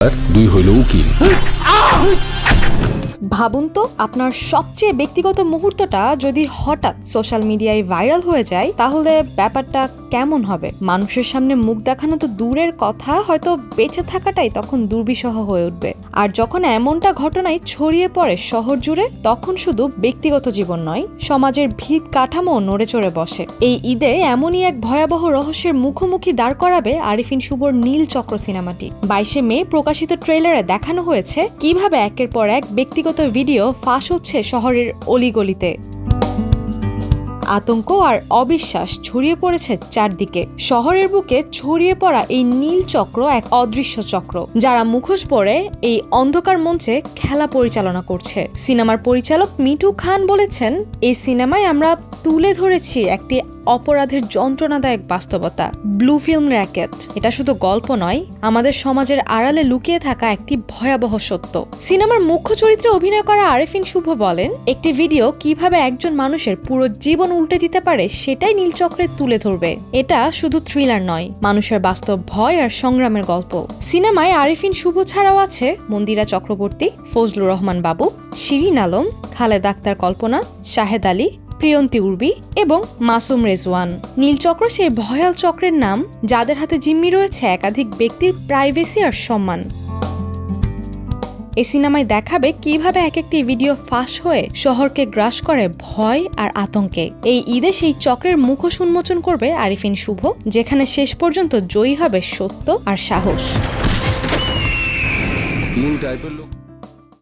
আর দুই হইল উকিল। ভাবুন তো, আপনার সবচেয়ে ব্যক্তিগত মুহূর্তটা যদি হঠাৎ সোশ্যাল মিডিয়ায় ভাইরাল হয়ে যায়, তাহলে ব্যাপারটা কেমন হবে? মানুষের সামনে মুখ দেখানো তো দূরের কথা, হয়তো বেঁচে থাকাটাই তখন দুর্বিষহ হয়ে উঠবে। আর যখন এমনটা ঘটনায় ছড়িয়ে পড়ে শহর জুড়ে, তখন শুধু ব্যক্তিগত জীবন নয়, সমাজের ভিত কাঠামো নড়ে চড়ে বসে। এই ঈদে এমনই এক ভয়াবহ রহস্যের মুখোমুখি দাঁড় করাবে আরিফিন শুভর নীল চক্র সিনেমাটি। বাইশে মে প্রকাশিত ট্রেলারে দেখানো হয়েছে কীভাবে একের পর এক ব্যক্তিগত ভিডিও ফাঁস হচ্ছে শহরের অলিগলিতে। আতঙ্ক আর অবিশ্বাস ছড়িয়ে পড়েছে চারদিকে। শহরের বুকে ছড়িয়ে পড়া এই নীল চক্র এক অদৃশ্য চক্র, যারা মুখোশ পরে এই অন্ধকার মঞ্চে খেলা পরিচালনা করছে। সিনেমার পরিচালক মিঠু খান বলেছেন, এই সিনেমায় আমরা তুলে ধরেছি একটি অপরাধের যন্ত্রণাদায়ক বাস্তবতা। Blue film racket. এটা শুধু গল্প নয়, আমাদের সমাজের আড়ালে লুকিয়ে থাকা একটি ভয়াবহ সত্য। সিনেমার মুখ্য চরিত্রে অভিনয় করা আরেফিন শুভ বলেন, একটি ভিডিও কীভাবে একজন মানুষের পুরো জীবন উল্টে দিতে পারে, সেটাই নীলচক্রে তুলে ধরবে। এটা শুধু থ্রিলার নয়, মানুষের বাস্তব ভয় আর সংগ্রামের গল্প। সিনেমায় আরিফিন শুভ ছাড়াও আছে মন্দিরা চক্রবর্তী, ফজলুর রহমান বাবু, শিরিন আলম, খালেদ আক্তার কল্পনা, শাহেদ আলী প্রিয়ন্তী উর্বি এবং মাসুম রেজওয়ান। নীলচক্র সেই ভয়াল চক্রের নাম, যাদের হাতে জিম্মি রয়েছে একাধিক ব্যক্তির প্রাইভেসি আর সম্মান। এই সিনেমায় দেখাবে কীভাবে এক একটি ভিডিও ফাঁস হয়ে শহরকে গ্রাস করে ভয় আর আতঙ্কে। এই ঈদে সেই চক্রের মুখোশ উন্মোচন করবে আরিফিন শুভ, যেখানে শেষ পর্যন্ত জয়ী হবে সত্য আর সাহস।